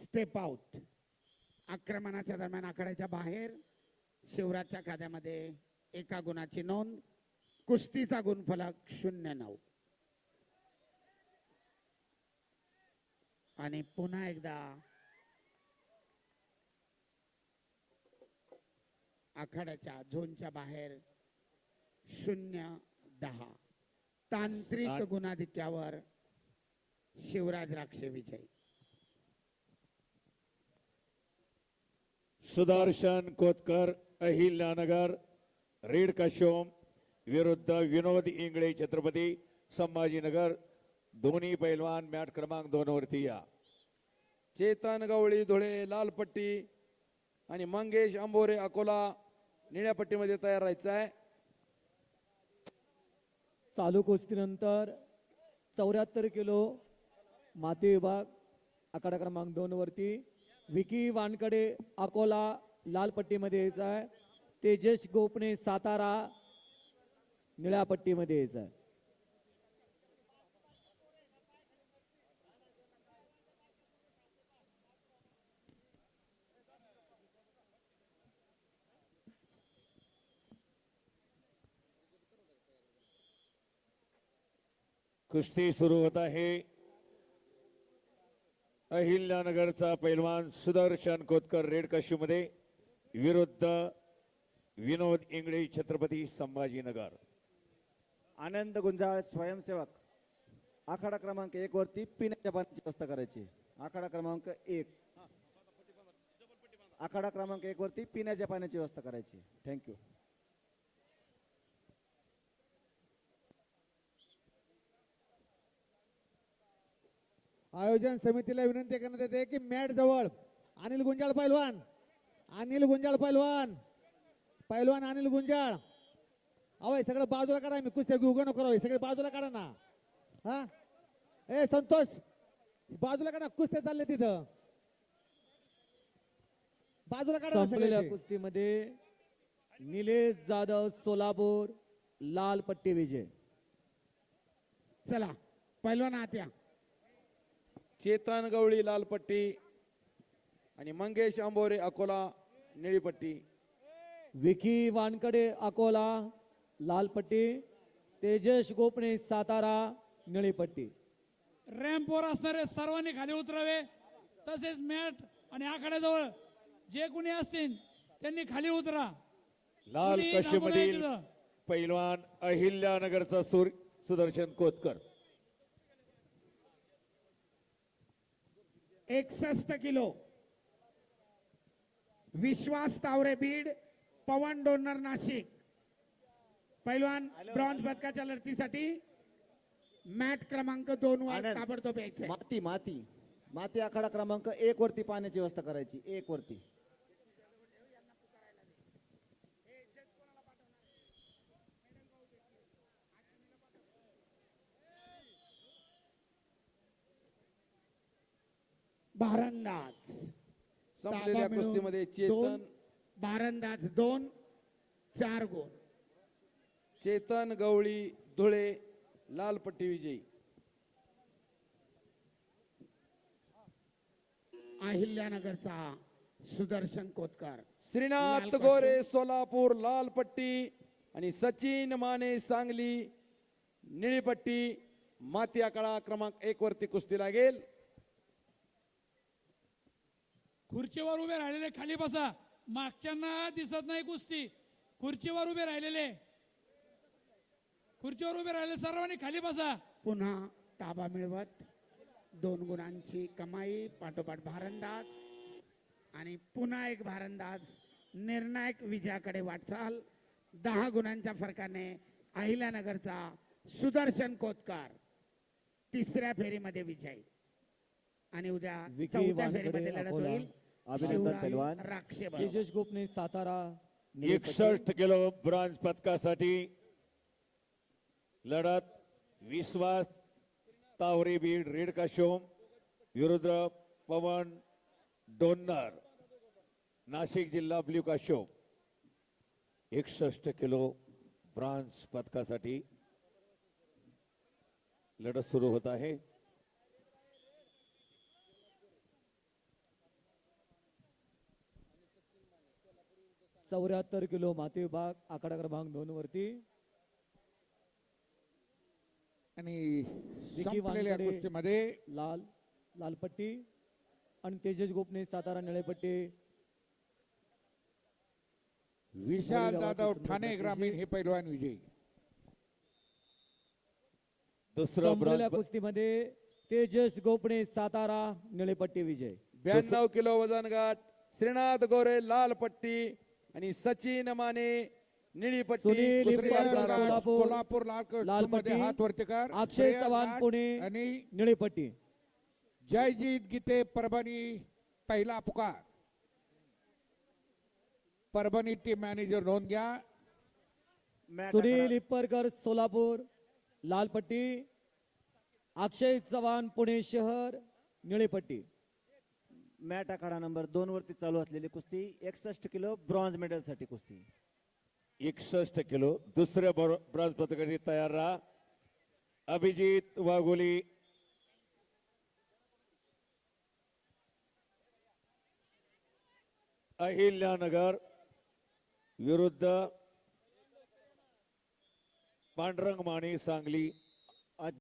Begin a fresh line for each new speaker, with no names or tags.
Step out आक्रमणाच्या दरम्यान आखाड्याच्या बाहेर शिवराजच्या खात्यामध्ये एका गुणाची नोंद कुस्तीचा गुणफलक शून्य नऊ. आणि पुन्हा एकदा आखाड्याच्या झोनच्या बाहेर शून्य दहा. तांत्रिक. गुणाधिक्यावर शिवराज राक्षे विजय.
सुदर्शन कोतकर अहिल्यानगर रेड काशोम विरुद्ध विनोद इंगळे छत्रपती संभाजीनगर दोन्ही पैलवान मॅट क्रमांक दोन वरती या.
चेतन गवळी धुळे लाल पट्टी आणि मंगेश आंबोरे अकोला निळ्या पट्टीमध्ये तयार राहायचं आहे.
चालू कुस्तीनंतर चौऱ्याहत्तर किलो माती विभाग आखाडा क्रमांक दोन वरती. विकी वानकडे अकोला लाल पट्टीमध्ये आहे. तेजस गोपणे सातारा निळ्या पट्टीमध्ये यायचं आहे.
कुस्ती सुरू होत आहे. अहिल्यानगरचा पैलवान सुदर्शन कोतकर रेडमध्ये विरुद्ध विनोद इंगळे छत्रपती संभाजीनगर.
आनंद गुंजाळ स्वयंसेवक. आखाडा क्रमांक एक वरती पिण्याच्या पाण्याची व्यवस्था करायची. आखाडा क्रमांक एक. आखाडा क्रमांक एक वरती पिण्याच्या पाण्याची व्यवस्था करायची. थँक्यू
आयोजन समितीला विनंती करण्यात येते की मॅट जवळ. अनिल गुंजाळ पैलवान. अनिल गुंजाळ पैलवान. पैलवान अनिल गुंजाळ. हे सगळं बाजूला काढा मी कुस्त्या उघड नको हे सगळे बाजूला काढा ना. हा? ए संतोष. बाजूला काढा. कुस्त्या चालले तिथं. बाजूला काढा.
कुस्तीमध्ये निलेश जाधव सोलापूर लाल पट्टी विजय.
चला. पैलवान आत्या
चेतन गवळी लाल पट्टी आणि मंगेश आंबोरे अकोला निळी पट्टी
विकी वानकडे अकोला लाल पट्टी तेजस गोपणे सातारा निळी पट्टी
रॅम्पवर असणारे सर्वांनी खाली उतरावे. तसेच मॅट आणि आखाड्याजवळ जे कुणी असतील त्यांनी खाली उतरा.
लाल कशीमधील. पैलवान अहिल्यानगरचा सूर सुदर्शन कोतकर.
एकसष्ट किलो. विश्वास तावरे बीड पवन डोनर नाशिक. पैलवान ब्रॉन्झ पदकाच्या लढतीसाठी मॅट क्रमांक दोन वर. ताबडतोब
माती माती. माती आखाडा क्रमांक एक वरती पाण्याची व्यवस्था करायची. एक वरती.
भारंदाज
संपलेल्या कुस्तीमध्ये
दोन
चेतन
भारंदाज दोन चार गुण
चेतन गवळी धुळे लाल पट्टी विजयी.
अहिल्यानगरचा सुदर्शन कोतकर.
श्रीनाथ गोरे सोलापूर लाल पट्टी आणि सचिन माने सांगली निळी पट्टी माती आकडा क्रमांक एक वरती कुस्ती लागेल.
खुर्चीवर उभे राहिलेले खाली बसा. मागच्यांना दिसत नाही कुस्ती. खुर्चीवर उभे राहिलेले. खुर्चीवर उभे राहिलेले सर्वांनी खाली बसा.
पुन्हा ताबा मिळवत दोन गुणांची कमाई पाठोपाठ भारंदाज. आणि पुन्हा एक भारंदाज निर्णायक विजयाकडे वाटचाल. दहा गुणांच्या फरकाने अहिल्यानगरचा सुदर्शन कोतकर तिसऱ्या फेरीमध्ये विजयी. आणि उद्या चौथ्या फेरीमध्ये लढत. होईल.
अभिनंदन
बरोबर.
तेजस गोपणे सातारा.
एकसष्ट किलो ब्रॉन्झ पदकासाठी लढत विश्वास तावरे बीड रेड काशोम विरुद्ध पवन डोन्नर नाशिक जिल्हा ब्ल्यू काशोम एकसष्ट किलो ब्रॉन्झ पदकासाठी लढत सुरू होत आहे
चौऱ्याहत्तर किलो माती विभाग आखाडा क्रमांक दोन वरती
आणि
विकी
संपलेल्या
वानखेडे.
कुस्तीमध्ये
लाल लालपट्टी आणि तेजस गोपने सातारा निळेपट्टी
विशाल जाधव ठाणे. ग्रामीण हे पैलवान विजयी
दुसरं
संपलेल्या
ब्रॉन्झ
कुस्तीमध्ये तेजस गोपणे सातारा निळेपट्टी विजय
ब्याण्णव किलो वजन गट श्रीनाथ गोरे लाल पट्टी आणि सचिन माने निळी पट्टी
सुनील
कुस्ती
इब्राहिम
करणार.
सोलापूर.
कोल्हापूर लाल मध्ये. हात वरती कर
अक्षय चव्हाण पुणे
आणि
निळेपट्टी
जयजीत गीते परभणी पहिला पुकार परभणी टीम मॅनेजर नोंद घ्या
सुनील इप्परकर सोलापूर लालपट्टी अक्षय चव्हाण पुणे शहर निळेपट्टी
मॅट आखाडा नंबर दोन वरती चालू असलेली कुस्ती एकसष्ट किलो ब्रॉन्झ मेडलसाठी कुस्ती.
एकसष्ट किलो दुसऱ्या ब्रॉ- ब्रॉन्झ पदकाची तयार राहा. अभिजित वाघोली. अहिल्यानगर विरुद्ध पांडुरंग माने सांगली.